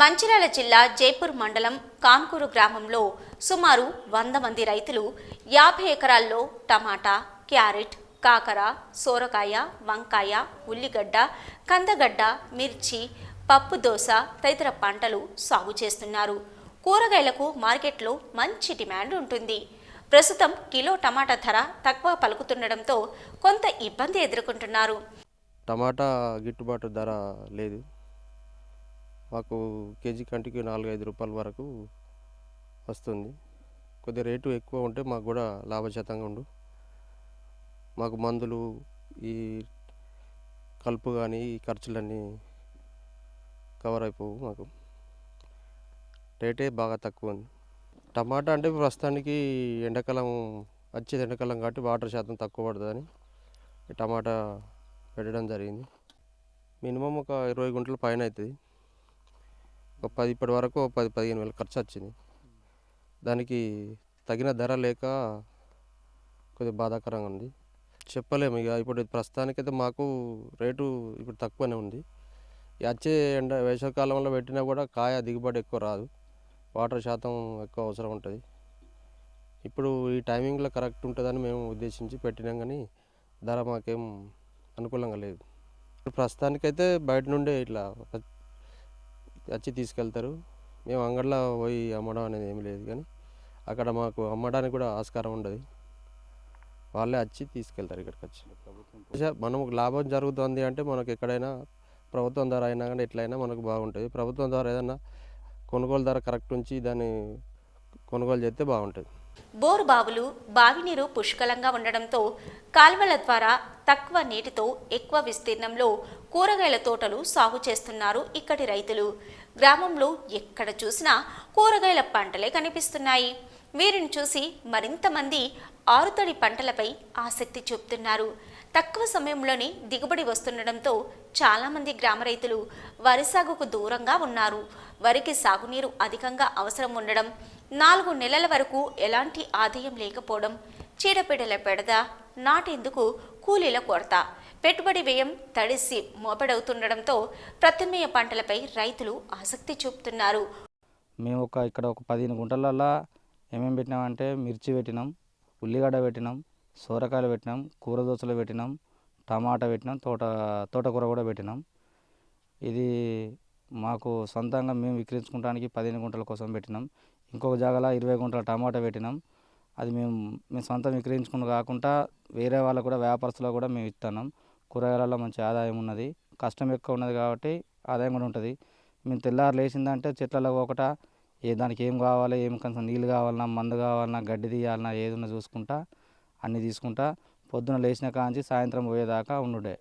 మంచిర్యాల జిల్లా జైపూర్ మండలం కాన్కూరు గ్రామంలో సుమారు వంద మంది రైతులు యాభై ఎకరాల్లో టమాటా క్యారెట్ కాకర సోరకాయ వంకాయ ఉల్లిగడ్డ కందగడ్డ మిర్చి పప్పు దోస తదితర పంటలు సాగు చేస్తున్నారు. కూరగాయలకు మార్కెట్లో మంచి డిమాండ్ ఉంటుంది. ప్రస్తుతం కిలో టమాటా ధర తక్కువ పలుకుతుండడంతో కొంత ఇబ్బంది ఎదుర్కొంటున్నారు. టమాటా గిట్టుబాటు ధర లేదు. మాకు కేజీ కంటికి నాలుగైదు రూపాయల వరకు వస్తుంది. కొద్దిగా రేటు ఎక్కువ ఉంటే మాకు కూడా లాభజాతంగా ఉండు. మాకు మందులు ఈ కలుపు కానీ ఈ ఖర్చులన్నీ కవర్ అయిపోవు మాకు. రేటే బాగా తక్కువ ఉంది. టమాటా అంటే ప్రస్తుతానికి ఎండాకాలం వచ్చేది ఎండాకాలం కాబట్టి వాటర్ శాతం తక్కువ పడుతుందని టమాటా పెట్టడం జరిగింది. మినిమం ఒక ఇరవై గుంటల పైన అవుతుంది ఒక పది ఇప్పటి వరకు ఒక పది పదిహేను వేలు ఖర్చు వచ్చింది. దానికి తగిన ధర లేక కొద్దిగా బాధాకరంగా ఉంది. చెప్పలేము ఇక ఇప్పుడు ప్రస్తుతానికైతే మాకు రేటు ఇప్పుడు తక్కువనే ఉంది. వచ్చే ఎండ వేసవికాలంలో పెట్టినా కూడా కాయ దిగుబడి ఎక్కువ రాదు. వాటర్ శాతం ఎక్కువ అవసరం ఉంటుంది. ఇప్పుడు ఈ టైమింగ్లో కరెక్ట్ ఉంటుందని మేము ఉద్దేశించి పెట్టినాం కానీ ధర మాకేం అనుకూలంగా లేదు. ప్రస్తుతానికైతే బయట నుండే ఇట్లా వచ్చి తీసుకెళ్తారు. మేము అంగడిలో పోయి అమ్మడం అనేది ఏమి లేదు కానీ అక్కడ మాకు అమ్మడానికి కూడా ఆస్కారం ఉండదు. వాళ్ళే వచ్చి తీసుకెళ్తారు ఇక్కడికి వచ్చి. మనకు లాభం జరుగుతుంది అంటే మనకు ఎక్కడైనా ప్రభుత్వం ద్వారా అయినా కానీ ఎట్లయినా మనకు బాగుంటుంది. ప్రభుత్వం ద్వారా ఏదైనా కొనుగోలు ధర కరెక్ట్ ఉంచి దాన్ని కొనుగోలు చేస్తే బాగుంటుంది. బోరు బావులు బావి నీరు పుష్కలంగా ఉండడంతో కాల్వల ద్వారా తక్కువ నీటితో ఎక్కువ విస్తీర్ణంలో కూరగాయల తోటలు సాగు చేస్తున్నారు ఇక్కడి రైతులు. గ్రామంలో ఎక్కడ చూసినా కూరగాయల పంటలే కనిపిస్తున్నాయి. వీరిని చూసి మరింత మంది ఆరుతడి పంటలపై ఆసక్తి చూపుతున్నారు. తక్కువ సమయంలోనే దిగుబడి వస్తుండడంతో చాలామంది గ్రామ రైతులు వరి సాగుకు దూరంగా ఉన్నారు. వరికి సాగునీరు అధికంగా అవసరం ఉండడం నాలుగు నెలల వరకు ఎలాంటి ఆదాయం లేకపోవడం చీడపీడల పెడద నాటేందుకు కూలీల కొరత. పెట్టుబడి వ్యయం తడిసి మోపెడవుతుండడంతో ప్రత్యమేయ పంటలపై రైతులు ఆసక్తి చూపుతున్నారు. మేము ఒక ఇక్కడ ఒక పదిహేను గుంటలల్లో ఏమేమి పెట్టినామంటే మిర్చి పెట్టినాం ఉల్లిగడ్డ పెట్టినాం సోరకాయలు పెట్టినాం కూర దోసలు పెట్టినాం టమాటా పెట్టినాం తోట తోటకూర కూడా పెట్టినాం. ఇది మాకు సొంతంగా మేము విక్రయించుకోవడానికి పదిహేను గుంటల కోసం పెట్టినాం. ఇంకొక జాగాలో ఇరవై గుంటల టమాటా పెట్టినాం. అది మేము మేము సొంతం విక్రయించుకుని కాకుండా వేరే వాళ్ళకు కూడా వ్యాపారస్తులకు కూడా మేము ఇస్తున్నాం కూరగాయలలో మంచి ఆదాయం ఉన్నది. కష్టం ఎక్కువ ఉన్నది కాబట్టి ఆదాయం కూడా ఉంటుంది. మేము తెల్లారు లేచిందంటే చెట్లలో ఒకట ఏ దానికి ఏం కావాలి ఏం కొంచెం నీళ్ళు కావాలన్నా మందు కావాలన్నా గడ్డి తీయాలన్నా ఏదన్నా చూసుకుంటా అన్నీ తీసుకుంటా. పొద్దున లేచిన కాంచి సాయంత్రం పోయేదాకా ఉండుడే.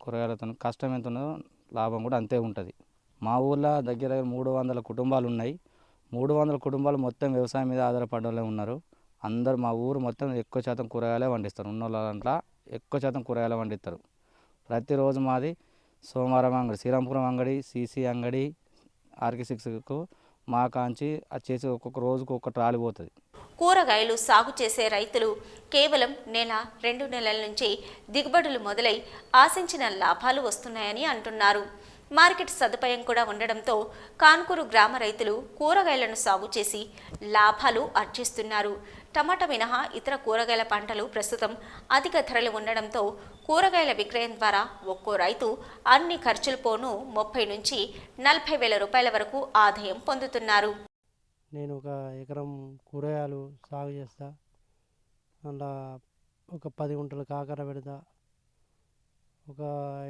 కూరగాయలతో కష్టం ఎంత ఉన్నదో లాభం కూడా అంతే ఉంటుంది. మా ఊళ్ళో దగ్గర దగ్గర మూడు వందల కుటుంబాలు ఉన్నాయి. మూడు వందల కుటుంబాలు మొత్తం వ్యవసాయం మీద ఆధారపడ్డ ఉన్నారు. అందరు మా ఊరు మొత్తం ఎక్కువ శాతం కూరగాయలే పండిస్తారు. ఉన్న వాళ్ళ దాంట్లో ఎక్కువ శాతం కూరగాయలు పండిస్తారు ప్రతిరోజు మాది సోమవారం అంగడి శ్రీరాంపురం అంగడి సీసీ అంగడి ఆర్కే సిక్స్కు మా కాంచి చేసి ఒక్కొక్క రోజుకు ఒక్క ట్రాలీ పోతుంది. కూరగాయలు సాగు చేసే రైతులు కేవలం నెల రెండు నెలల నుంచి దిగుబడులు మొదలై ఆశించిన లాభాలు వస్తున్నాయని అంటున్నారు. మార్కెట్ సదుపాయం కూడా ఉండడంతో కాన్కూరు గ్రామ రైతులు కూరగాయలను సాగు చేసి లాభాలు ఆర్జిస్తున్నారు టమాటా మినహా ఇతర కూరగాయల పంటలు ప్రస్తుతం అధిక ధరలు ఉండడంతో కూరగాయల విక్రయం ద్వారా ఒక్కో రైతు అన్ని ఖర్చులపోను ముప్పై నుంచి నలభై వేల రూపాయల వరకు ఆదాయం పొందుతున్నారు. నేను ఒక ఎకరం కూరగాయలు సాగు చేస్తా అలా ఒక పది గుంటలు కాకర పెడతా ఒక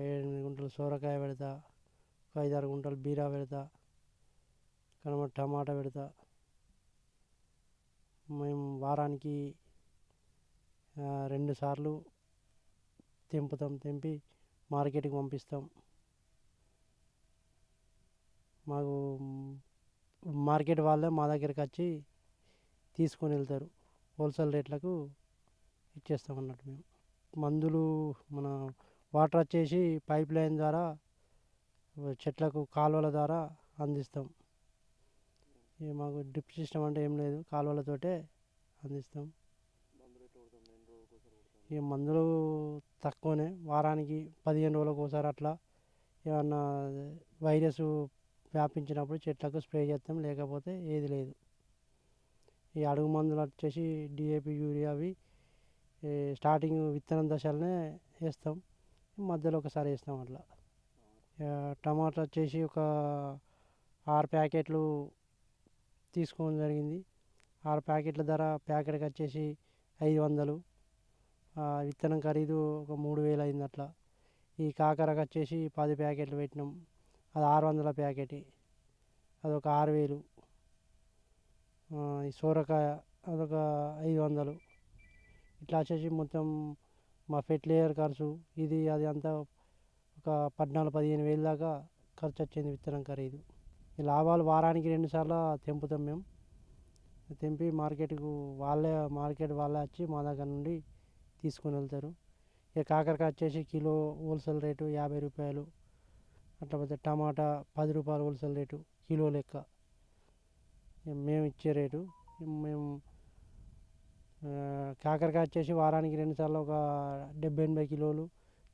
ఏడు గుంటలు సోరకాయ పెడతా ఒక ఐదారు గుంటలు బీరా పెడతా కనుమ టమాటా పెడతా మేము వారానికి రెండు సార్లు తెంపుతాం తెంపి మార్కెట్కి పంపిస్తాం. మాకు మార్కెట్ వాళ్ళే మా దగ్గరికి వచ్చి తీసుకొని వెళ్తారు. హోల్సేల్ రేట్లకు ఇచ్చేస్తాం అన్నట్టు మేము. మందులు మన వాటర్ వచ్చేసి పైప్ లైన్ ద్వారా చెట్లకు కాలువల ద్వారా అందిస్తాం. మాకు డ్రిప్ సిస్టమ్ అంటే ఏం లేదు కాలువలతోటే అందిస్తాం. ఇక మందులు తక్కువనే వారానికి పదిహేను రోజులకు ఒకసారి అట్లా ఏమన్నా వైరస్ వ్యాపించినప్పుడు చెట్లకు స్ప్రే చేస్తాం లేకపోతే ఏది లేదు. ఈ అడుగు మందులు వచ్చేసి డిఏపి యూరియా అవి ఈ స్టార్టింగ్ విత్తనం దశలోనే వేస్తాం మధ్యలో ఒకసారి వేస్తాం అట్లా. టమాటా వచ్చేసి ఒక ఆరు ప్యాకెట్లు తీసుకోవడం జరిగింది. ఆరు ప్యాకెట్ల ధర ప్యాకెట్కి వచ్చేసి ఐదు వందలు. విత్తనం ఖరీదు ఒక మూడు వేలు అయింది అట్లా ఈ కాకరకు వచ్చేసి పది ప్యాకెట్లు పెట్టినాం. అది ఆరు వందల ప్యాకెట్. అదొక ఆరు వేలు. ఈ సోరకాయ అదొక ఐదు వందలు. ఇట్లా వచ్చేసి మొత్తం మా ఫెర్టిలైజర్ ఖర్చు ఇది అది అంతా ఒక పద్నాలుగు పదిహేను వేలు దాకా ఖర్చు వచ్చింది విత్తనం ఖరీదు. ఈ లాభాలు వారానికి రెండుసార్లు తెంపుతాం మేము. తెంపి మార్కెట్కు వాళ్ళే మార్కెట్ వాళ్ళే వచ్చి మా దగ్గర నుండి తీసుకొని వెళ్తారు. ఇక కాకరకాయ వచ్చేసి కిలో హోల్సేల్ రేటు యాభై రూపాయలు. అట్లా పోతే టమాటా పది రూపాయలు హోల్సేల్ రేటు కిలో లెక్క. మేము ఇచ్చే రేటు. మేము కాకరకాయ వచ్చేసి వారానికి రెండుసార్లు ఒక డెబ్బై ఎనభై కిలోలు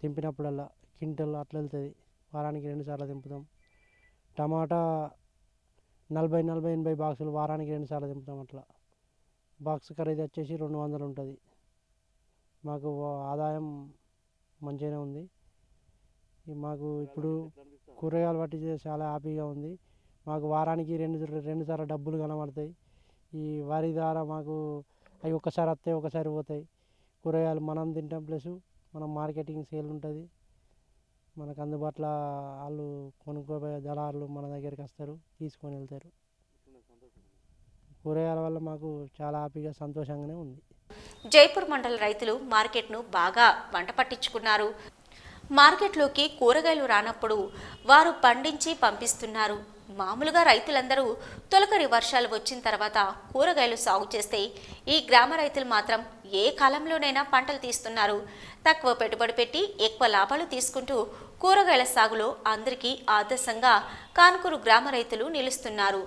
తెంపినప్పుడల్లా క్వింటల్ అట్లా వెళ్తుంది. వారానికి రెండుసార్లు తెంపుతాం. టమాటా నలభై నలభై ఎనభై బాక్సులు వారానికి రెండుసార్లు తెంపుతాం అట్లా. బాక్స్ ఖరీదు వచ్చేసి రెండు వందలు ఉంటుంది. మాకు ఆదాయం మంచిగానే ఉంది. మాకు ఇప్పుడు కూరగాయలు పట్టి చాలా హ్యాపీగా ఉంది. మాకు వారానికి రెండు రెండు సార్లు డబ్బులు కనబడతాయి. ఈ వరి ద్వారా మాకు అవి ఒకసారి వస్తాయి ఒకసారి పోతాయి. కూరగాయలు మనం తింటాం ప్లస్ మనం మార్కెటింగ్ సేల్ ఉంటుంది. మనకు అందుబాటులో వాళ్ళు కొనుక్కోబోయే దళారులు మన దగ్గరికి వస్తారు తీసుకొని వెళ్తారు. కూరగాయల వల్ల మాకు చాలా హ్యాపీగా సంతోషంగానే ఉంది. జైపూర్ మండల రైతులు మార్కెట్ను బాగా వంట పట్టించుకున్నారు. మార్కెట్లోకి కూరగాయలు రానప్పుడు వారు పండించి పంపిస్తున్నారు. మామూలుగా రైతులందరూ తొలకరి వర్షాలు వచ్చిన తర్వాత కూరగాయలు సాగు చేస్తే ఈ గ్రామ రైతులు మాత్రం ఏ కాలంలోనైనా పంటలు తీస్తున్నారు. తక్కువ పెట్టుబడి పెట్టి ఎక్కువ లాభాలు తీసుకుంటూ కూరగాయల సాగులో అందరికీ ఆదర్శంగా కాన్కూరు గ్రామ రైతులు నిలుస్తున్నారు.